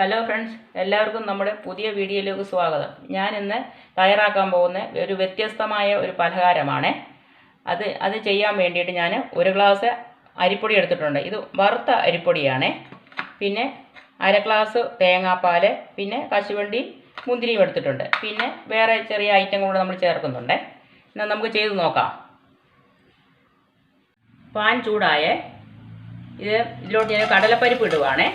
Hello friends എല്ലാവർക്കും നമ്മുടെ പുതിയ വീഡിയോയിലേക്ക് സ്വാഗതം. ഞാൻ ഇന്ന് തയ്യാറാക്കാൻ പോകുന്ന ഒരു വ്യത്യസ്തമായ ഒരു പലഹാരമാണ്. അത് അത് ചെയ്യാൻ വേണ്ടിയിട്ട് ഞാൻ ഒരു ഗ്ലാസ് അരിപ്പൊടി എടുത്തിട്ടുണ്ട്. ഇത് വറുത്ത അരിപ്പൊടിയാണ്. പിന്നെ അര ഗ്ലാസ് തേങ്ങാപ്പാൽ പിന്നെ കശുവണ്ടി മുന്തിരിയും എടുത്തിട്ടുണ്ട്. പിന്നെ വേറെ ചെറിയ ഐറ്റം കൂടെ നമ്മൾ ചേർക്കുന്നുണ്ട്. എന്നാൽ നമുക്ക് ചെയ്ത് നോക്കാം. പാൻ ചൂടായേ ഇത് ഇതിലോട്ട് ഞാൻ കടലപ്പരിപ്പ് ഇടുവാണേ.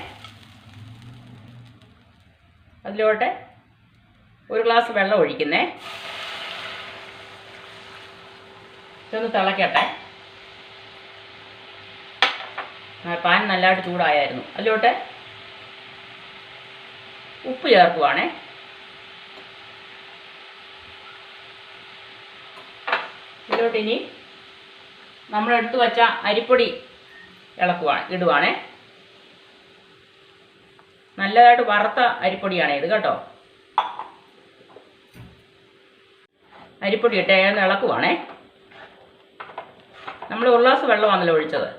അതിലോട്ട് ഒരു ഗ്ലാസ് വെള്ളം ഒഴിക്കുന്നേ. ഇതൊന്ന് തിളക്കട്ടെ. പാൻ നല്ലതായിട്ട് ചൂടായായിരുന്നു. അതിലോട്ട് ഉപ്പ് ചേർക്കുവാണേ. ഇതിലോട്ട് ഇനി നമ്മൾ എടുത്തു വച്ച അരിപ്പൊടി ഇളക്കുവാണ് ഇടുവാണേ. നല്ലതായിട്ട് വറുത്ത അരിപ്പൊടിയാണ് ഇത് കേട്ടോ. അരിപ്പൊടി ഇട്ട് ഇളക്കുവാണേ. നമ്മൾ ഒരു ഗ്ലാസ് വെള്ളമാണല്ലോ ഒഴിച്ചത്.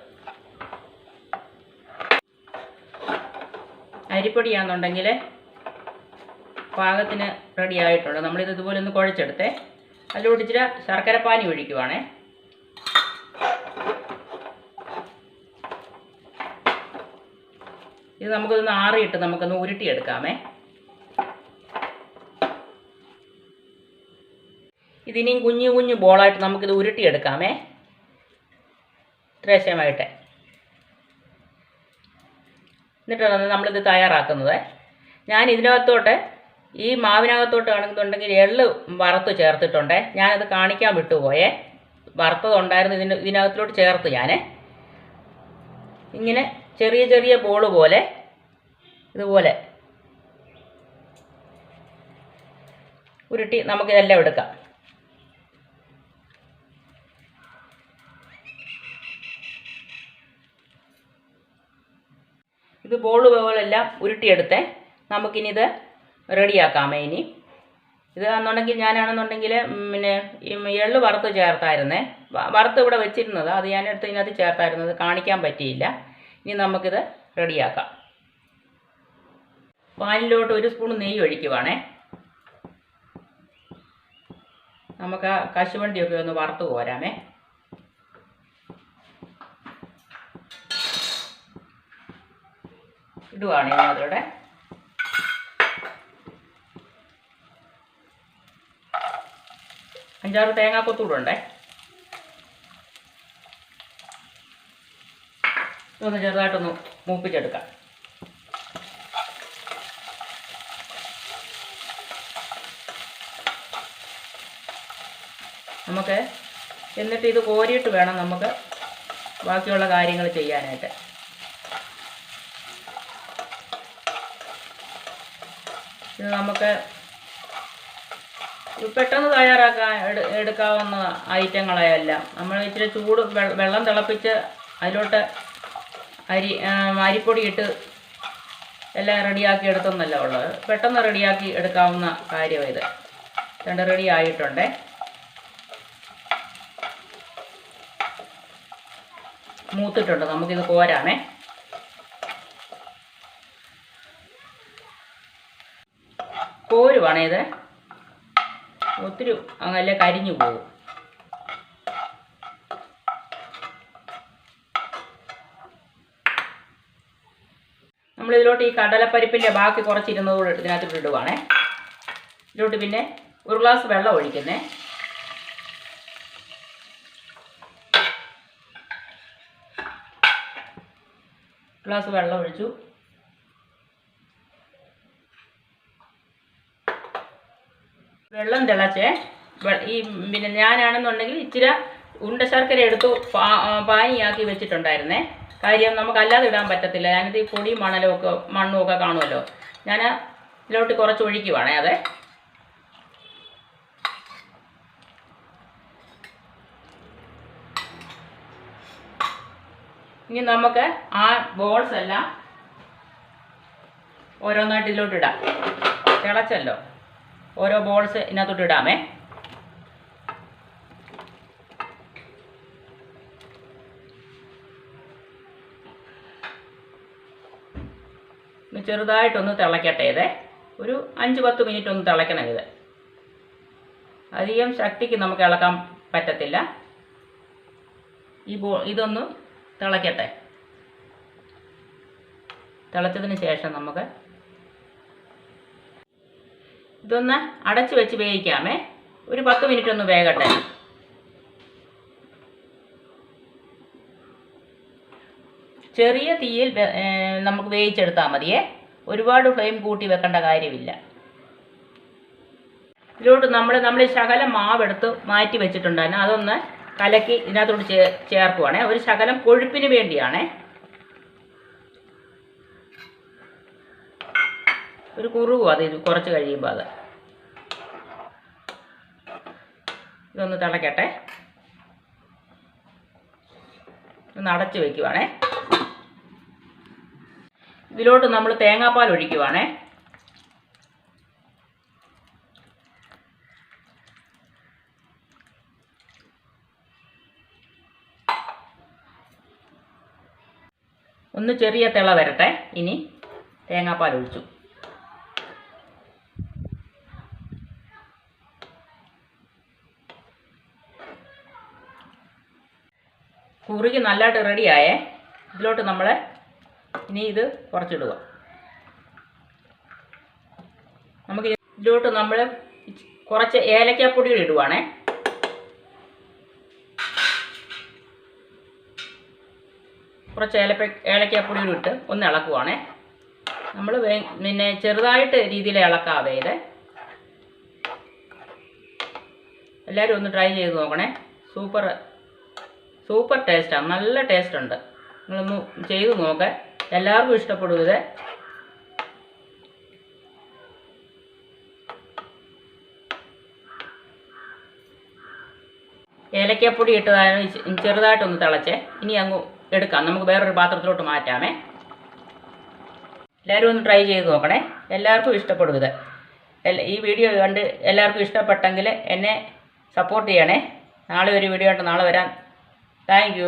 അരിപ്പൊടിയാണെന്നുണ്ടെങ്കിൽ പാകത്തിന് റെഡി ആയിട്ടുണ്ട്. നമ്മളിത് ഇതുപോലെ ഒന്ന് കുഴച്ചെടുത്തേ. അതിലോട്ട് ഇച്ചിരി ശർക്കരപ്പാനി ഒഴിക്കുവാണേ. ഇത് നമുക്കൊന്ന് ആറിയിട്ട് നമുക്കൊന്ന് ഉരുട്ടിയെടുക്കാമേ. ഇതിനിയും കുഞ്ഞു കുഞ്ഞു ബോളായിട്ട് നമുക്കിത് ഉരുട്ടിയെടുക്കാമേ. ത്രേശ്യമായിട്ട് എന്നിട്ടാണ് നമ്മളിത് തയ്യാറാക്കുന്നത്. ഞാൻ ഇതിനകത്തോട്ട് ഈ മാവിനകത്തോട്ട് ആണെന്നുണ്ടെങ്കിൽ എള്ള് വറുത്ത് ചേർത്തിട്ടുണ്ട്. ഞാനത് കാണിക്കാൻ വിട്ടുപോയേ. വറുത്തതുണ്ടായിരുന്നു ഇതിന് ഇതിനകത്തോട്ട് ചേർത്ത് ഞാൻ ഇങ്ങനെ ചെറിയ ചെറിയ ബോൾ പോലെ. ഇതുപോലെ. ഉരുട്ടി നമുക്ക് ഇതെല്ലാം എടുക്കാം. ഇത് ബോൾ പോലെല്ലാം ഉരുട്ടിയെടുത്തേ. നമുക്കിനി ഇത് റെഡിയാക്കാമേ ഇനി. ഇത് എന്നുണ്ടെങ്കിൽ ഞാനാണെന്നുണ്ടെങ്കിൽ പിന്നെ എള്ള് വറുത്ത് ചേർത്തായിരുന്നേ. വറുത്ത് ഇവിടെ വെച്ചിരുന്നത്. അത് ഞാനെടുത്ത് ഇതിനകത്ത് ചേർത്തായിരുന്നത്. കാണിക്കാൻ പറ്റിയില്ല. ഇനി നമുക്കിത് റെഡിയാക്കാം. പാലിലോട്ട് ഒരു സ്പൂൺ നെയ്യ് ഒഴിക്കുവാണേ. നമുക്ക് ആ കശുവണ്ടിയൊക്കെ ഒന്ന് വറുത്ത് കോരാമേ. ഇടുവാണ് ഇനി അതിലൂടെ. അഞ്ചാറ് തേങ്ങാക്കൊത്തൂടെ ഇതൊന്ന് ചെറുതായിട്ടൊന്ന് മൂപ്പിച്ചെടുക്കാം. നമുക്ക് എന്നിട്ട് ഇത് കോരിയിട്ട് വേണം നമുക്ക് ബാക്കിയുള്ള കാര്യങ്ങൾ ചെയ്യാനായിട്ട്. ഇത് നമുക്ക് പെട്ടെന്ന് തയ്യാറാക്കാൻ എടു- എടുക്കാവുന്ന ഐറ്റങ്ങളെല്ലാം നമ്മൾ ഇച്ചിരി ചൂട് വെള്ളം തിളപ്പിച്ച് അതിലോട്ട് അരി അരിപ്പൊടി ഇട്ട് എല്ലാം റെഡിയാക്കി എടുത്തൊന്നല്ല ഉള്ളത്. പെട്ടെന്ന് റെഡിയാക്കി എടുക്കാവുന്ന കാര്യം ഇത്. രണ്ട് റെഡി ആയിട്ടുണ്ടേ. മൂത്തിട്ടുണ്ട്. നമുക്കിത് പോരാണേ കോരുവാണേ ഇത്. ഒത്തിരി അങ്ങല്ലേ കരിഞ്ഞു പോകും. നമ്മളിതിലോട്ട് ഈ കടലപ്പരിപ്പിന്റെ ബാക്കി കുറച്ചിരുന്നത് കൂടെ ഇതിനകത്ത് ഇടുവാണേ. ഇതിലോട്ട് പിന്നെ ഒരു ഗ്ലാസ് വെള്ളം ഒഴിക്കുന്നേ. ഗ്ലാസ് വെള്ളം ഒഴിച്ചു. വെള്ളം തിളച്ചേ. ഈ പിന്നെ ഞാനാണെന്നുണ്ടെങ്കിൽ ഇച്ചിരി ഉണ്ട ശർക്കര എടുത്തു പാനിയാക്കി വെച്ചിട്ടുണ്ടായിരുന്നേ. കാര്യം നമുക്ക് അല്ലാതെ ഇടാൻ പറ്റത്തില്ല. ഞാനിത് ഈ പൊടിയും മണലും ഒക്കെ മണ്ണും ഒക്കെ കാണുമല്ലോ. ഞാൻ ഇതിലോട്ട് കുറച്ച് ഒഴിക്കുവാണേ അതെ. ഇനി നമുക്ക് ആ ബോൾസ് എല്ലാം ഓരോന്നായിട്ട് ഇതിലോട്ട് ഇടാം. തിളച്ചല്ലോ. ഓരോ ബോൾസ് ഇതിനകത്തോട്ട് ഇടാമേ. ചെറുതായിട്ടൊന്ന് തിളയ്ക്കട്ടെ ഇതേ. ഒരു അഞ്ച് പത്ത് മിനിറ്റ് ഒന്ന് തിളയ്ക്കണം ഇത്. അധികം ശക്തിക്ക് നമുക്ക് ഇളക്കാൻ പറ്റത്തില്ല. ഈ ബോ ഇതൊന്ന് തിളയ്ക്കട്ടെ തിളച്ചതിന് ശേഷം നമുക്ക് ഇതൊന്ന് അടച്ചു വെച്ച് വേവിക്കാമേ. ഒരു പത്ത് മിനിറ്റ് ഒന്ന് വേകട്ടെ. ചെറിയ തീയിൽ നമുക്ക് വേവിച്ചെടുത്താൽ മതിയേ. ഒരുപാട് ഫ്ലെയിം കൂട്ടി വെക്കേണ്ട കാര്യമില്ല. ഇതിലോട്ട് നമ്മൾ നമ്മൾ ശകലം മാവെടുത്ത് മാറ്റി വെച്ചിട്ടുണ്ടായിരുന്നു. അതൊന്ന് കലക്കി ഇതിനകത്തോട്ട് ചേ ചേർക്കുവാണേ. ഒരു ശകലം കൊഴുപ്പിന് വേണ്ടിയാണേ. ഒരു കുറുകും അത് ഇത് കുറച്ച് കഴിയുമ്പോൾ അത്. ഇതൊന്ന് തിളക്കട്ടെ. ഒന്ന് അടച്ച് വെക്കുവാണേ. ഇതിലോട്ട് നമ്മൾ തേങ്ങാപ്പാൽ ഒഴിക്കുവാണേ. ഒന്ന് ചെറിയ തിള വരട്ടെ. ഇനി തേങ്ങാപ്പാൽ ഒഴിച്ചു. കുറുകി നല്ലതായിട്ട് റെഡിയായേ ഇതിലോട്ട് നമ്മൾ ഇനി ഇത് കുറച്ചിടുക. നമുക്ക് ഇതിലോട്ട് നമ്മൾ കുറച്ച് ഏലക്കാപ്പൊടി കൂടി ഇടുവാണേ. കുറച്ച് ഏലപ്പ ഏലക്കാപ്പൊടി കൂടി ഇട്ട് ഒന്ന് ഇളക്കുവാണേ. നമ്മൾ പിന്നെ ചെറുതായിട്ട് രീതിയിൽ ഇളക്കാവേ ഇത്. എല്ലാവരും ഒന്ന് ട്രൈ ചെയ്ത് നോക്കണേ. സൂപ്പർ സൂപ്പർ ടേസ്റ്റാണ് നല്ല ടേസ്റ്റ് ഉണ്ട് നിങ്ങളൊന്ന് ചെയ്ത് നോക്ക്. എല്ലാവർക്കും ഇഷ്ടപ്പെടും ഏലക്കപ്പൊടി ഇട്ടതാണ് ചെറുതായിട്ടൊന്ന് തിളച്ചേ. ഇനി അങ്ങ് എടുക്കാം. നമുക്ക് വേറൊരു പാത്രത്തിലോട്ട് മാറ്റാമേ. എല്ലാവരും ഒന്ന് ട്രൈ ചെയ്ത് നോക്കണേ. എല്ലാവർക്കും ഇഷ്ടപ്പെടും ഈ വീഡിയോ കണ്ട് എല്ലാവർക്കും ഇഷ്ടപ്പെട്ടെങ്കിൽ എന്നെ സപ്പോർട്ട് ചെയ്യണേ. നാളെ ഒരു വീഡിയോ ആയിട്ട് നാളെ വരാം. താങ്ക്